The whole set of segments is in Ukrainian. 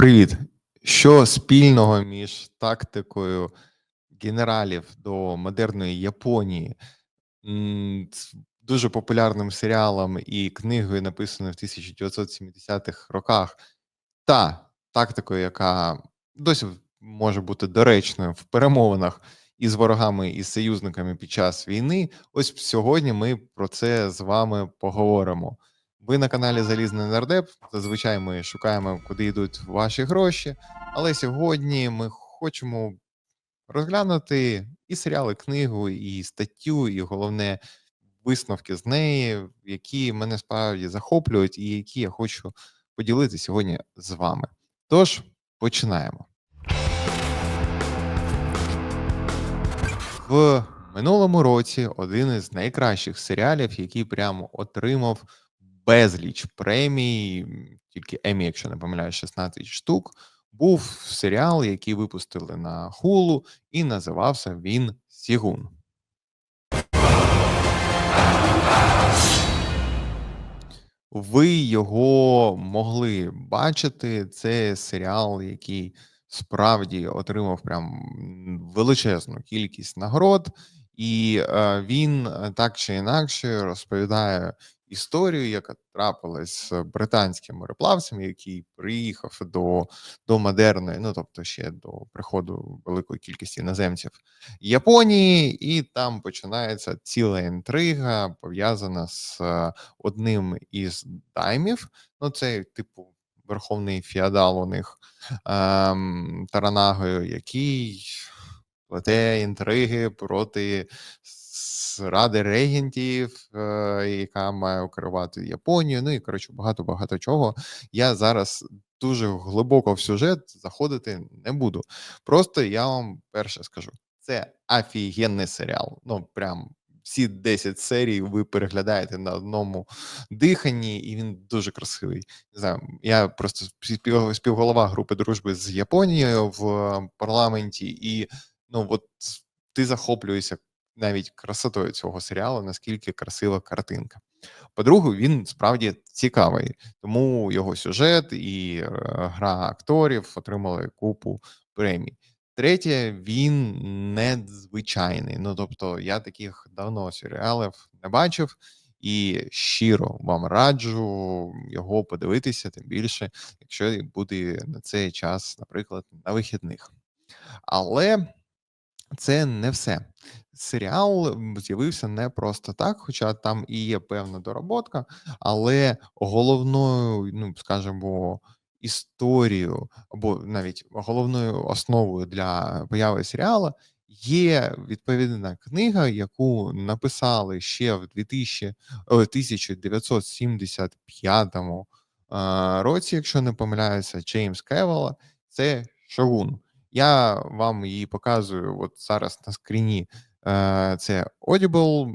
Привіт! Що спільного між тактикою генералів до модерної Японії, дуже популярним серіалом і книгою, написаною в 1970-х роках, та тактикою, яка досі може бути доречною в перемовинах із ворогами і союзниками під час війни. Ось сьогодні ми про це з вами поговоримо. Ви на каналі Залізний Нардеп. Зазвичай ми шукаємо, куди йдуть ваші гроші. Але сьогодні ми хочемо розглянути і серіали, книгу, і статтю, і головне висновки з неї, які мене справді захоплюють, і які я хочу поділитися сьогодні з вами. Тож починаємо. В минулому році один із найкращих серіалів, який прямо отримав безліч премій, тільки Емі, якщо не помиляю, 16 штук. Був серіал, який випустили на хулу, і називався він Сігун. Ви його могли бачити. Це серіал, який справді отримав прям величезну кількість нагород, і е, він е, так чи інакше розповідає історію, яка трапилась з британським мореплавцем, який приїхав до до модерної, ну тобто ще до приходу великої кількості іноземців Японії, і там починається ціла інтрига, пов'язана з е, одним із даймів. Ну, це типу верховний феодал у них ем, Таранагою, який плете інтриги проти ради регентів, е, яка має керувати Японією. Ну і коротше, багато багато чого. Я зараз дуже глибоко в сюжет заходити не буду. Просто я вам перше скажу: це офігенний серіал. Ну прям. Всі 10 серій ви переглядаєте на одному диханні, і він дуже красивий. Не знаю, я просто співголова групи дружби з Японією в парламенті, і ну от ти захоплюєшся навіть красотою цього серіалу, наскільки красива картинка. По-друге, він справді цікавий, тому його сюжет і е, гра акторів отримали купу премій. Третє, він незвичайний. Ну тобто, я таких давно серіалів не бачив. І щиро вам раджу його подивитися, тим більше, якщо буде на цей час, наприклад, на вихідних. Але це не все. Серіал з'явився не просто так, хоча там і є певна дороботка, але головною, ну скажімо, історією або навіть головною основою для появи серіалу є відповідна книга, яку написали ще в 2000, 1975 році, якщо не помиляюся, Джеймс Кевела. Це Шогун. Я вам її показую от зараз на скріні. Е, це Audible.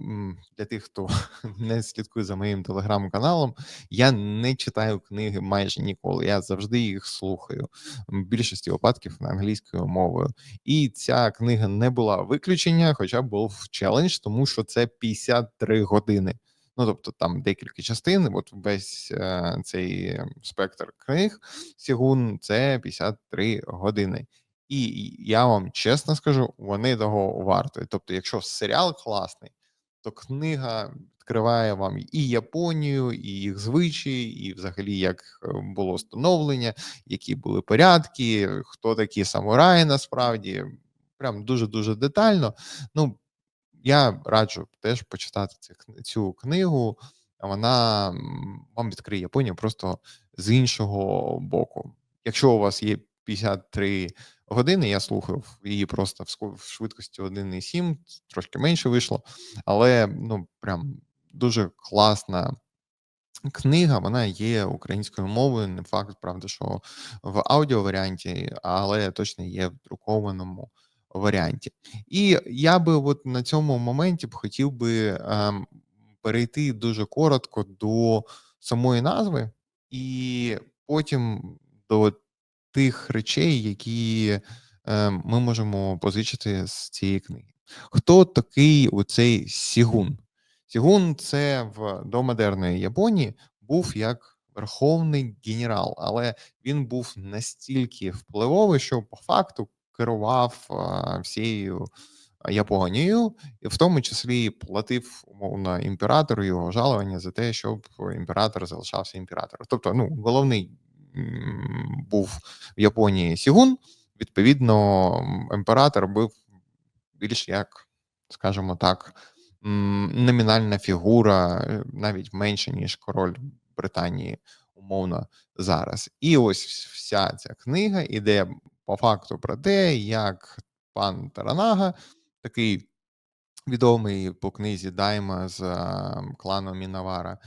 Для тих, хто не слідкує за моїм телеграм-каналом. Я не читаю книги майже ніколи. Я завжди їх слухаю в більшості випадків на англійською мовою. І ця книга не була виключення, хоча був челендж, тому що це 53 години. Ну, тобто там декілька частин. От весь е, цей спектр книг Сігун це 53 години. І я вам чесно скажу, вони того вартують. Тобто, якщо серіал класний, то книга відкриває вам і Японію, і їх звичаї, і взагалі як е, було становлення, які були порядки, хто такі самураї насправді. Прям дуже дуже детально. Ну я раджу теж почитати цю книгу. Вона вам відкриє Японію просто з іншого боку. Якщо у вас є 53 години. Я слухав її просто в швидкості 1,7, трошки менше вийшло, але ну прям дуже класна. Книга, вона є українською мовою. Не факт, правда, що в аудіоваріанті, але точно є в друкованому варіанті. І я би от на цьому моменті б хотів би ем, перейти дуже коротко до самої назви, і потім до тих речей, які е, ми можемо позичити з цієї книги. Хто такий оцей Сігун? Сігун це в домодерної Японії був як верховний генерал, але він був настільки впливовий, що по факту керував всією Японією, і в тому числі платив умовно імператору його жалування за те, щоб імператор залишався імператором. Тобто, ну головний був в Японії Сігун. Відповідно, імператор був більш як, скажімо так, номінальна фігура, навіть менше, ніж король Британії, умовно зараз. І ось вся ця книга іде по факту про те, як пан Таранага, такий відомий по книзі Дайма з а, клану Мінавара,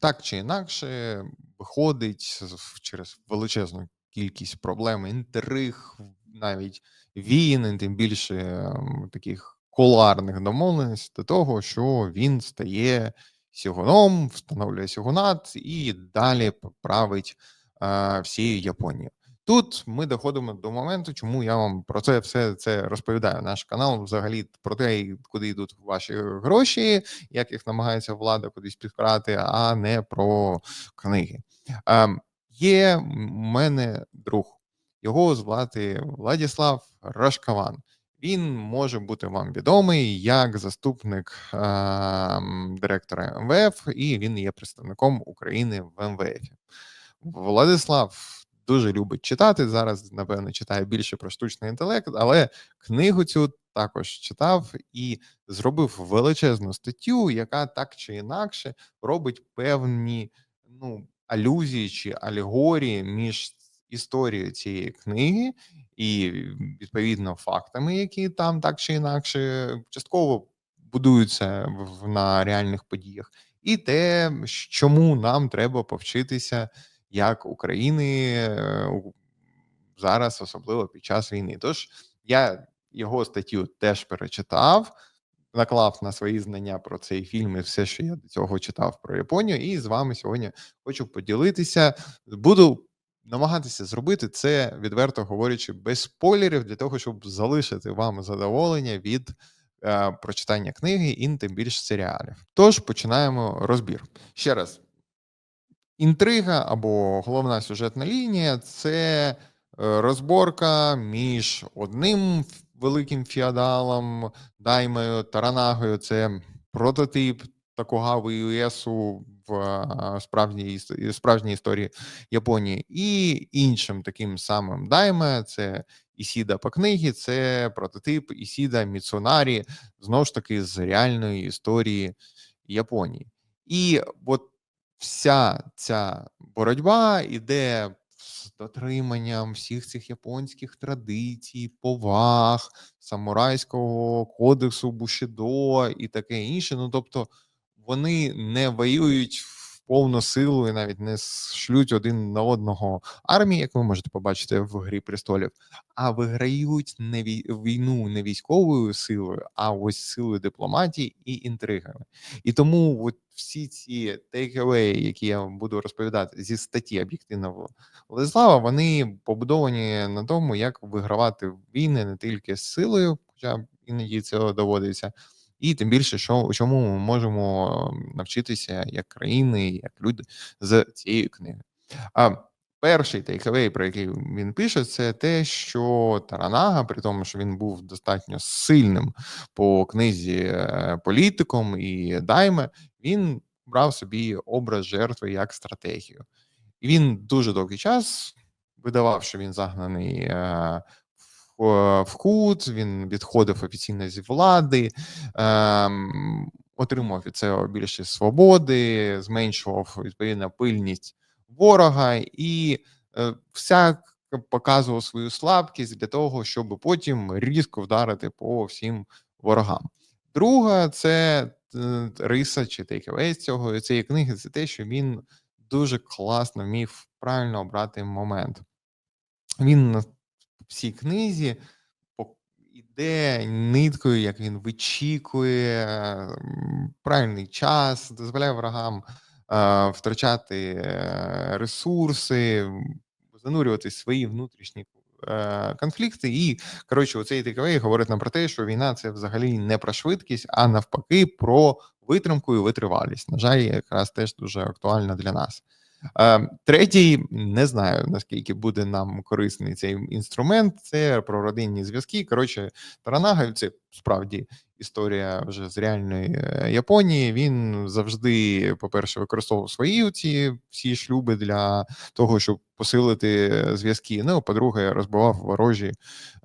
так чи інакше виходить через величезну кількість проблем, інтриг, навіть війн, і тим більше ем, таких кулуарних домовленостей до того, що він стає сігуном, встановлює сігунат і далі править е, всією Японією. Тут ми доходимо до моменту, чому я вам про це все це розповідаю. Наш канал взагалі про те, куди йдуть ваші гроші, як їх намагається влада кудись підкрати, а не про книги. Ем, є в мене друг, його звати Владіслав Рашкаван. Він може бути вам відомий як заступник ем, директора МВФ, і він є представником України в МВФ. Владислав дуже любить читати. Зараз, напевно, читає більше про штучний інтелект, але книгу цю також читав і зробив величезну статтю, яка так чи інакше робить певні ну, алюзії чи алегорії між історією цієї книги і відповідно фактами, які там так чи інакше частково будуються на реальних подіях, і те, чому нам треба повчитися як України е, зараз, особливо під час війни. Тож я його статтю теж перечитав, наклав на свої знання про цей фільм і все, що я до цього читав про Японію, і з вами сьогодні хочу поділитися. Буду намагатися зробити це, відверто говорячи, без спойлерів, для того, щоб залишити вам задоволення від. е, Прочитання книги і тим більш серіалів. Тож починаємо розбір. Ще раз, Інтрига або головна сюжетна лінія це е, розборка між одним великим феодалом, даймою, Таранагою. Це прототип Токугави Іуесу в справжній, справжній історії Японії, і іншим таким самим дайме це Ісіда по книгі, це прототип Ісіда Міцунарі, знову ж таки, з реальної історії Японії. І от вся ця боротьба іде з дотриманням всіх цих японських традицій, поваг, самурайського кодексу Бушідо і таке інше. Ну тобто вони не воюють в повну силу і навіть не шлють один на одного армії, як ви можете побачити в Грі престолів, а виграють не вій- війну не військовою силою, а ось силою дипломатії і інтригами. І тому от всі ці takeaway, які я буду розповідати зі статті об'єктивного Владислава, вони побудовані на тому, як вигравати війни не тільки з силою, хоча іноді це доводиться, і тим більше, що чому ми можемо ем, навчитися як країни, як люди з цієї книги. А перший тейкавей, про який він пише, це те, що Таранага, при тому, що він був достатньо сильним по книзі е, політиком і дайме, він брав собі образ жертви як стратегію. І він дуже довгий час видавав, що він загнаний е, в, е, кут, він відходив офіційно зі влади, ем, отримав від цього більше свободи, зменшував відповідно пильність ворога і е, всяк показував свою слабкість для того, щоб потім різко вдарити по всім ворогам. Друга це е, риса чи з цього цієї книги, це те, що він дуже класно вмів правильно обрати момент. Він всій книзі іде ниткою, як він вичікує правильний час, дозволяє ворогам е, втрачати е, ресурси, занурювати свої внутрішні е, конфлікти. І коротше, оцей таковий говорить нам про те, що війна це взагалі не про швидкість, а навпаки, про витримку і витривалість. На жаль, якраз теж дуже актуальна для нас. Е, Третій не знаю наскільки буде нам корисний цей інструмент. Це про родинні зв'язки. Коротше, Таранага це справді історія вже з реальної е, Японії. Він завжди, по-перше, використовував свої ці всі шлюби для того, щоб посилити зв'язки. Ну, по-друге, розбивав ворожі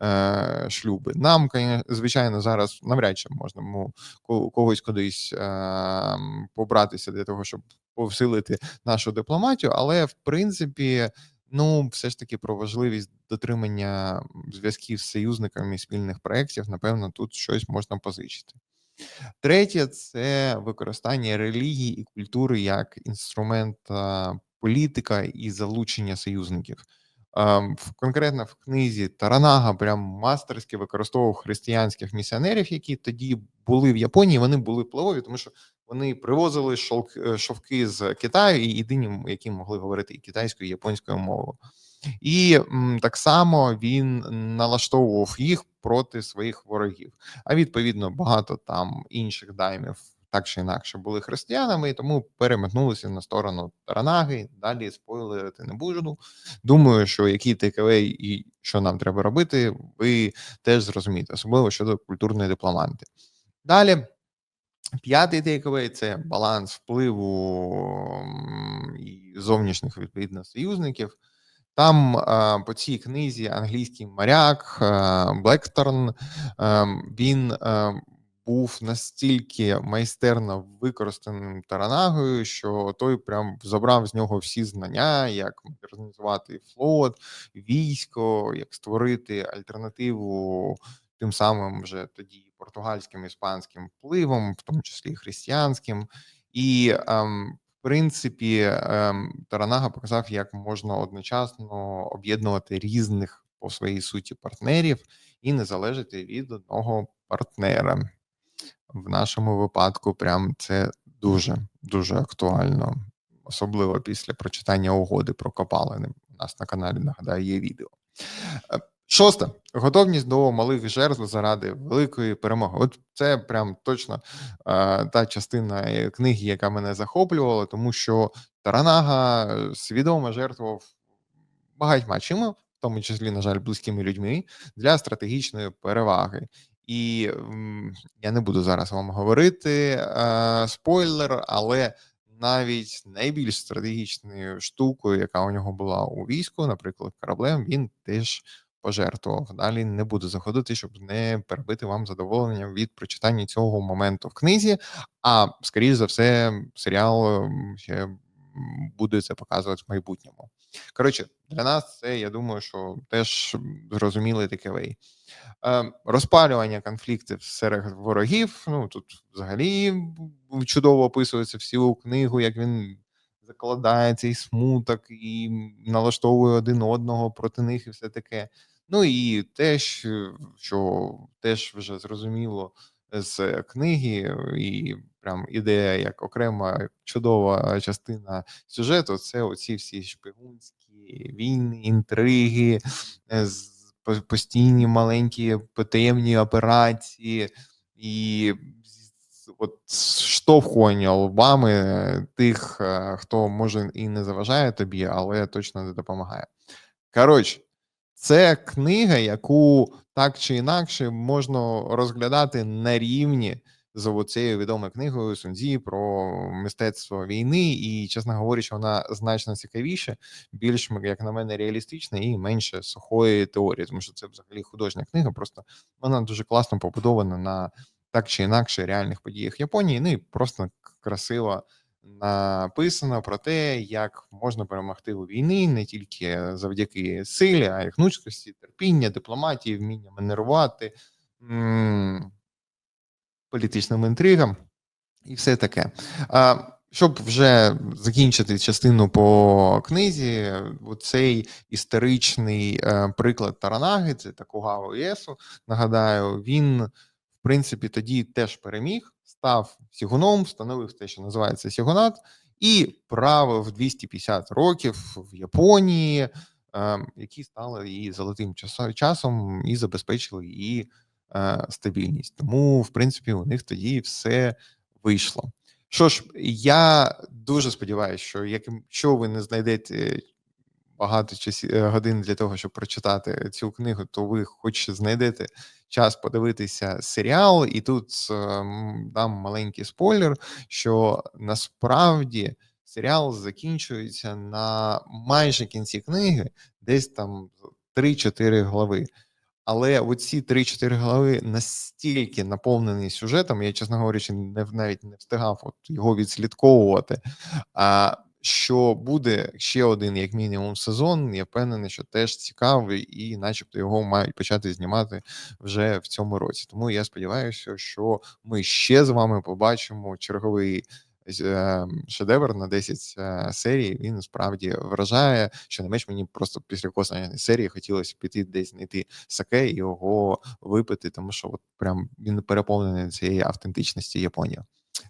е, шлюби. Нам, звичайно, зараз навряд чи можна когось кудись е, побратися для того, щоб посилити нашу дипломатію, але в принципі. Ну, все ж таки про важливість дотримання зв'язків з союзниками і спільних проєктів, напевно, тут щось можна позичити. Третє це використання релігії і культури як інструмента політика і залучення союзників. Конкретно в книзі Таранага прям мастерськи використовував християнських місіонерів, які тоді були в Японії. Вони були впливові, тому що вони привозили шовк, е, шовки з Китаю і єдині, які могли говорити і китайською, і японською мовою. І так само він налаштовував їх проти своїх ворогів. А відповідно багато там інших даймів так чи інакше були християнами, і тому переметнулися на сторону Таранаги. Далі спойлерити не буду. Думаю, що який тейкавей і що нам треба робити, ви теж зрозумієте, особливо щодо культурної дипломанти. Далі. П'ятий тейковий це баланс впливу і зовнішніх відповідно союзників. Там по цій книзі англійський моряк Блекторн він був настільки майстерно використаним таранагою, що той прям забрав з нього всі знання, як модернізувати флот, військо, як створити альтернативу тим самим вже тоді португальським іспанським впливом, в тому числі християнським, і ем, в принципі ем, Таранага показав, як можна одночасно об'єднувати різних по своїй суті партнерів і не залежати від одного партнера. В нашому випадку, прям це дуже дуже актуально, особливо після прочитання угоди про копалини. У нас на каналі нагадаю є відео. Е, шосте готовність до малих жертв заради великої перемоги. От це прям точно е, та частина книги, яка мене захоплювала, тому що Таранага свідомо жертвував багатьма чими, в тому числі, на жаль, близькими людьми для стратегічної переваги. І я не буду зараз вам говорити е, спойлер, але навіть найбільш стратегічною штукою, яка у нього була у війську, наприклад, кораблем, він теж пожертвував. Далі не буду заходити, щоб не перебити вам задоволення від прочитання цього моменту в книзі. А скоріш за все, серіал ще буде це показувати в майбутньому. Коротше, для нас це я думаю, що теж зрозумілий такий вей. Е, розпалювання конфліктів серед ворогів. Ну тут взагалі чудово описується всю книгу, як він закладає цей смуток і налаштовує один одного проти них, і все таке. Ну і теж, що теж вже зрозуміло з книги, і прям ідея як окрема чудова частина сюжету. Це оці всі шпигунські війни, інтриги. постійні маленькі потаємні операції і от штовхування лбами тих, е, хто може і не заважає тобі, але точно не допомагає. Коротше, це книга, яку так чи інакше можна розглядати на рівні з оцією відомою книгою Сунзі про мистецтво війни, і, чесно говорячи, вона значно цікавіше, більш як на мене, реалістична і менше сухої теорії, тому що це взагалі художня книга. Просто вона дуже класно побудована на так чи інакше реальних подіях Японії. Ну і просто красиво написано про те, як можна перемогти у війни не тільки завдяки силі, а й гнучкості, терпіння, дипломатії, вміння манерувати політичним інтригам і все таке. А, Щоб вже закінчити частину по книзі, цей історичний е, приклад Таранаги, це Такугава Єсу. Нагадаю, він в принципі тоді теж переміг, став сігуном, встановив те, що називається Сігунат, і правив 250 років в Японії, е, які стали її золотим часом і забезпечили її Е, стабільність. Тому, в принципі, у них тоді все вийшло. Що ж, я дуже сподіваюся, що якщо ви не знайдете багато е, годин для того, щоб прочитати цю книгу, то ви хоч знайдете час подивитися серіал, і тут ем, дам маленький спойлер, що насправді серіал закінчується на майже кінці книги, десь там 3-4 глави. Але оці 3-4 глави настільки наповнені сюжетом, я, чесно говорячи, не навіть не встигав от його відслідковувати. А що буде ще один, як мінімум, сезон. Я впевнений, що теж цікавий, і, начебто, його мають почати знімати вже в цьому році. Тому я сподіваюся, що ми ще з вами побачимо черговий. е, Шедевр на 10 е, серій він справді вражає. Що не менш мені просто після кожної серії хотілося піти десь знайти саке і його випити, тому що от прям він переповнений цієї автентичності Японії.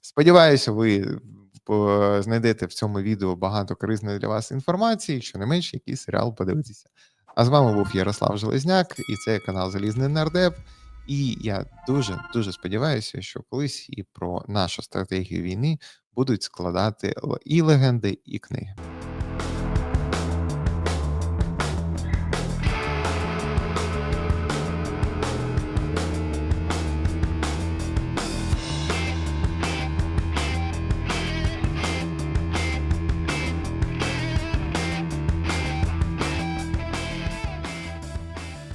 Сподіваюся, ви знайдете в цьому відео багато корисної для вас інформації, що не менше, який серіал подивитися. А з вами був Ярослав Железняк, і це канал Залізний Нардеп. І я дуже дуже сподіваюся, що колись і про нашу стратегію війни будуть складати і легенди, і книги.